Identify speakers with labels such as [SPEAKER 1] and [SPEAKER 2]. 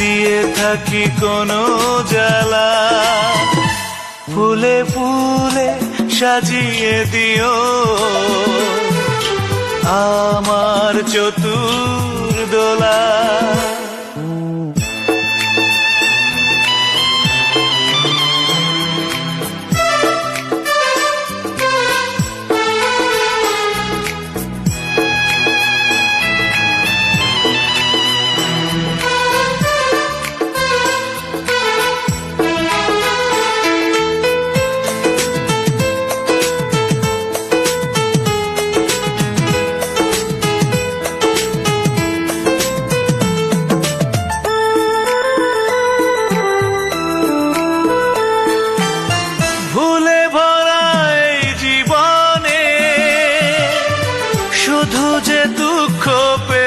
[SPEAKER 1] দিয়ে থাকি কোনো জ্বালা। ফুলে ফুলে সাজিয়ে দিও। আমার চতুর শুধু যে দুঃখ পে